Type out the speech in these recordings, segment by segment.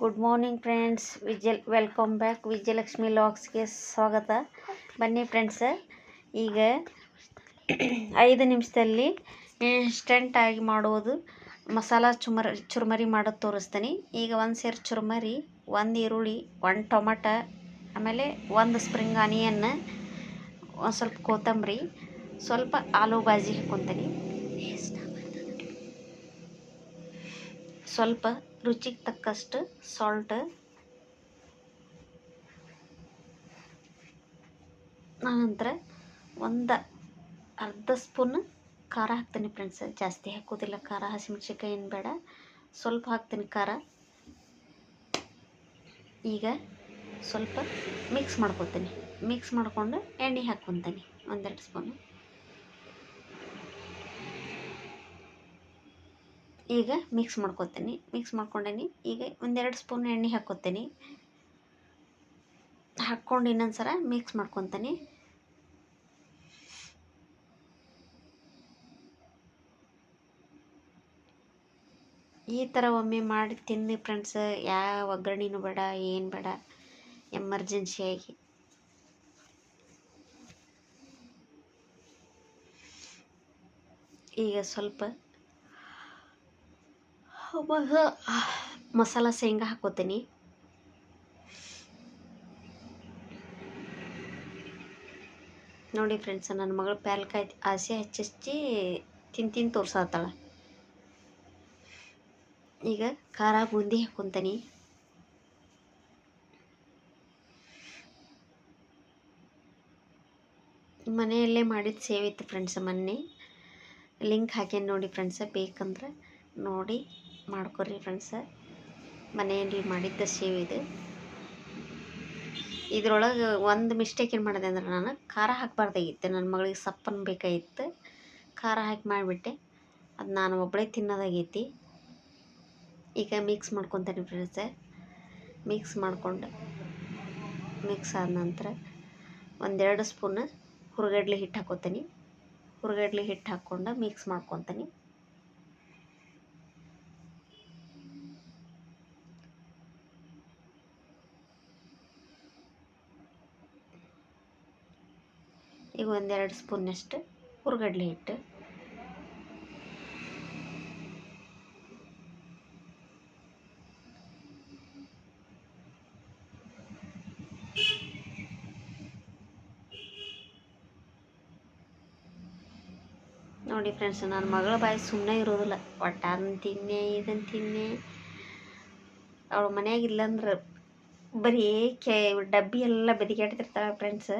Good morning friends ವಿಜಯಲ್ welcome back Vijayalakshmi ಲಾಗ್ಸ್ಗೆ ಸ್ವಾಗತ. ಬನ್ನಿ ಫ್ರೆಂಡ್ಸ್ ಈಗ ಐದು ನಿಮಿಷದಲ್ಲಿ ಇನ್ಸ್ಟೆಂಟಾಗಿ ಮಾಡುವುದು ಮಸಾಲ ಚುಮರ್, ಚುರುಮರಿ ಮಾಡೋದು ತೋರಿಸ್ತೀನಿ. ಈಗ ಒಂದು ಸೇರು ಚುರುಮರಿ, ಒಂದು ಈರುಳ್ಳಿ, ಒಂದು ಟೊಮಟ, ಆಮೇಲೆ ಒಂದು ಸ್ಪ್ರಿಂಗ್ ಆನಿಯನ್ ಒಂದು ಸ್ವಲ್ಪ ಕೊತ್ತಂಬರಿ, ಸ್ವಲ್ಪ ಆಲೂ ಬಾಜಿ ಸ್ವಲ್ಪ ರುಚಿಗೆ ತಕ್ಕಷ್ಟು ಸಾಲ್ಟ್ ಆನಂತರ ಒಂದು ಅರ್ಧ ಸ್ಪೂನ್ ಖಾರ ಹಾಕ್ತೀನಿ ಫ್ರೆಂಡ್ಸ್ ಜಾಸ್ತಿ ಹಾಕೋದಿಲ್ಲ, ಖಾರ, ಹಸಿಮೆಣ್ಸಿನ್ಕಾಯಿ ಏನು ಬೇಡ. ಸ್ವಲ್ಪ ಹಾಕ್ತೀನಿ ಖಾರ. ಈಗ ಸ್ವಲ್ಪ ಮಿಕ್ಸ್ ಮಾಡ್ಕೊತೀನಿ. ಮಿಕ್ಸ್ ಮಾಡಿಕೊಂಡು ಎಣ್ಣೆ ಹಾಕ್ಕೊತೀನಿ. ಒಂದೆರಡು ಸ್ಪೂನು. ಈಗ ಮಿಕ್ಸ್ ಮಾಡ್ಕೊತೀನಿ ಮಿಕ್ಸ್ ಮಾಡ್ಕೊಂಡೇನಿ. ಈಗ ಒಂದೆರಡು ಸ್ಪೂನ್ ಎಣ್ಣೆ ಹಾಕ್ಕೊತೀನಿ ಹಾಕ್ಕೊಂಡು ಇನ್ನೊಂದು ಸಲ ಮಿಕ್ಸ್ ಮಾಡ್ಕೊತೀನಿ ಈ ಥರ ಒಮ್ಮೆ ಮಾಡಿ ತಿನ್ನಿ ಫ್ರೆಂಡ್ಸ್ ಯಾವ ಒಗ್ಗರಣೆನೂ ಬೇಡ, ಏನು ಬೇಡ. ಎಮರ್ಜೆನ್ಸಿಯಾಗಿ ಈಗ ಸ್ವಲ್ಪ ಮಸ ಮಸಾಲ ಶೇಂಗಾ ಹಾಕೋತೀನಿ. ನೋಡಿ ಫ್ರೆಂಡ್ಸ್ ನನ್ನ ಮಗಳು ಪ್ಯಾಲ್ಕಾಯಿ ಆಸೆ ಹಚ್ಚಿ ತಿಂದು ತೋರ್ಸತ್ತಾಳ ಈಗ ಖಾರ ಬೂಂದಿ ಹಾಕೊತೀನಿ. ಮನೆಯಲ್ಲೇ ಮಾಡಿದ ಸೇವಿತ್ತು ಫ್ರೆಂಡ್ಸ್ ಮೊನ್ನೆ. ಲಿಂಕ್ ಹಾಕ್ಯಾನ ನೋಡಿ ಫ್ರೆಂಡ್ಸ ಬೇಕಂದ್ರೆ ನೋಡಿ. ಮಾಡ್ಕೊರಿ ಫ್ರೆಂಡ್ಸ ಮನೆಯಲ್ಲಿ ಮಾಡಿದ್ದ ಸೇವ್ ಇದು. ಇದ್ರೊಳಗೆ ಒಂದು ಮಿಸ್ಟೇಕ್ ಏನು ಮಾಡಿದೆ ಅಂದ್ರೆ ನಾನು ಖಾರ ಹಾಕಬಾರ್ದಾಗಿತ್ತು. ನನ್ನ ಮಗಳಿಗೆ ಸಪ್ಪನ್ ಬೇಕಾಗಿತ್ತು. ಖಾರ ಹಾಕಿ ಮಾಡಿಬಿಟ್ಟೆ. ಅದು ನಾನು ಒಬ್ಬಳೇ ತಿನ್ನೋದಾಗೈತಿ. ಈಗ ಮಿಕ್ಸ್ ಮಾಡ್ಕೊತೀನಿ ಫ್ರೆಂಡ್ಸ ಮಿಕ್ಸ್ ಮಾಡಿಕೊಂಡು ಮಿಕ್ಸ್ ಆದ ನಂತರ ಒಂದೆರಡು ಸ್ಪೂನ್ ಹುರ್ಗಡ್ಲೆ ಹಿಟ್ಟು ಹಾಕೋತೀನಿ. ಹುರ್ಗಡ್ಲೆ ಹಿಟ್ಟು ಹಾಕ್ಕೊಂಡು ಮಿಕ್ಸ್ ಮಾಡ್ಕೊತೀನಿ. ಈಗ ಒಂದೆರಡು ಸ್ಪೂನಷ್ಟು ಹುರ್ಗಡ್ಲೆ ಹಿಟ್ಟು. ನೋಡಿ ಫ್ರೆಂಡ್ಸ್, ನನ್ನ ಮಗಳ ಬಾಯಿ ಸುಮ್ಮನೆ ಇರೋದಿಲ್ಲ. ಒಟ್ಟು ಅದನ್ನು ತಿನ್ನೆ ಇದನ್ನು ತಿನ್ನೆ. ಅವಳು ಮನೆಯಾಗಿಲ್ಲ ಇಲ್ಲಂದ್ರೆ ಬರೀ ಕೆ ಡಬ್ಬಿ ಎಲ್ಲ ಬದಿಗೆಡ್ತಿರ್ತಾಳೆ ಫ್ರೆಂಡ್ಸ್.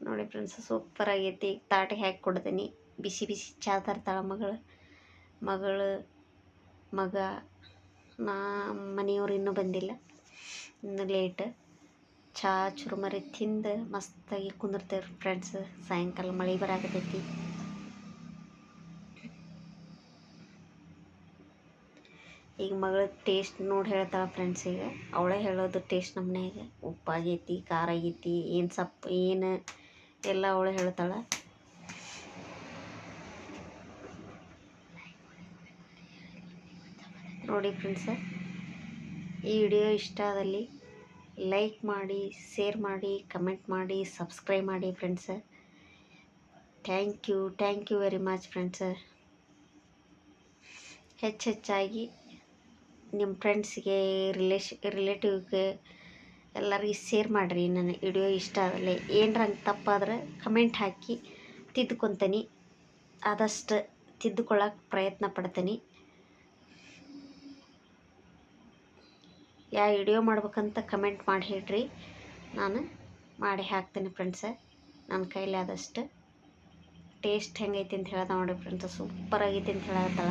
ನೋಡಿ ಫ್ರೆಂಡ್ಸ್ ಸೂಪರ್ ಆಗೈತಿ. ತಾಟಿಗೆ ಹಾಕಿ ಕೊಡ್ತೀನಿ. ಬಿಸಿ ಬಿಸಿ ಚಾ ತರ್ತಾಳೆ ಮಗಳು ಮಗಳು, ಮಗ. ನಾ ಮನೆಯವ್ರು ಇನ್ನೂ ಬಂದಿಲ್ಲ. ಇನ್ನೂ ಲೇಟ್ ಚಾ ಚುರುಮರಿ ತಿಂದು ಮಸ್ತಾಗಿ ಕುಂದಿರ್ತೇವೆ ಫ್ರೆಂಡ್ಸ್ ಸಾಯಂಕಾಲ ಮಳೆ ಬರಾಕತೈತಿ ಈಗ ಮಗಳ ಟೇಸ್ಟ್ ನೋಡಿ ಹೇಳ್ತಾಳೆ ಫ್ರೆಂಡ್ಸ್ ಈಗ. ಅವಳೇ ಹೇಳೋದು ಟೇಸ್ಟ್ ನಮ್ಮ ಮನೆಯಾಗ. ಉಪ್ಪಾಗೈತಿ, ಖಾರ ಆಗೈತಿ, ಏನು ಸಪ್, ಏನು ಎಲ್ಲ ಅವಳು ಹೇಳ್ತಾಳೆ. ನೋಡಿ ಫ್ರೆಂಡ್ಸ ಈ ವಿಡಿಯೋ ಇಷ್ಟ ಆದಲ್ಲಿ ಲೈಕ್ ಮಾಡಿ ಶೇರ್ ಮಾಡಿ ಕಮೆಂಟ್ ಮಾಡಿ ಸಬ್ಸ್ಕ್ರೈಬ್ ಮಾಡಿ friends thank you thank you very much friends ಹೆಚ್ಚು ಹೆಚ್ಚಾಗಿ ನಿಮ್ಮ ಫ್ರೆಂಡ್ಸ್ಗೆ ರಿಲೇಶ್ ರಿಲೇಟಿವ್ಗೆ ಎಲ್ಲರಿಗೂ ಶೇರ್ ಮಾಡಿರಿ, ನನ್ನ ವಿಡಿಯೋ ಇಷ್ಟ ಆಗಲಿ. ಏನರ ತಪ್ಪಾದ್ರೆ ಕಮೆಂಟ್ ಹಾಕಿ ತಿದ್ದುಕೊತೀನಿ ಆದಷ್ಟು ತಿದ್ದುಕೊಳ್ಳೋಕೆ ಪ್ರಯತ್ನ ಪಡ್ತೀನಿ. ಯಾವ ವಿಡಿಯೋ ಮಾಡ್ಬೇಕಂತ ಕಮೆಂಟ್ ಮಾಡಿ ಹೇಳ್ರಿ. ನಾನು ಮಾಡಿ ಹಾಕ್ತೀನಿ ಫ್ರೆಂಡ್ಸ ನನ್ನ ಕೈಲಿ ಆದಷ್ಟು. ಟೇಸ್ಟ್ ಹೆಂಗೈತಿ ಅಂತ ಹೇಳ್ದೆ ನೋಡಿ ಫ್ರೆಂಡ್ಸ್ ಸೂಪರ್ ಆಗೈತಿ ಅಂತ ಹೇಳತ್ತಾಳ.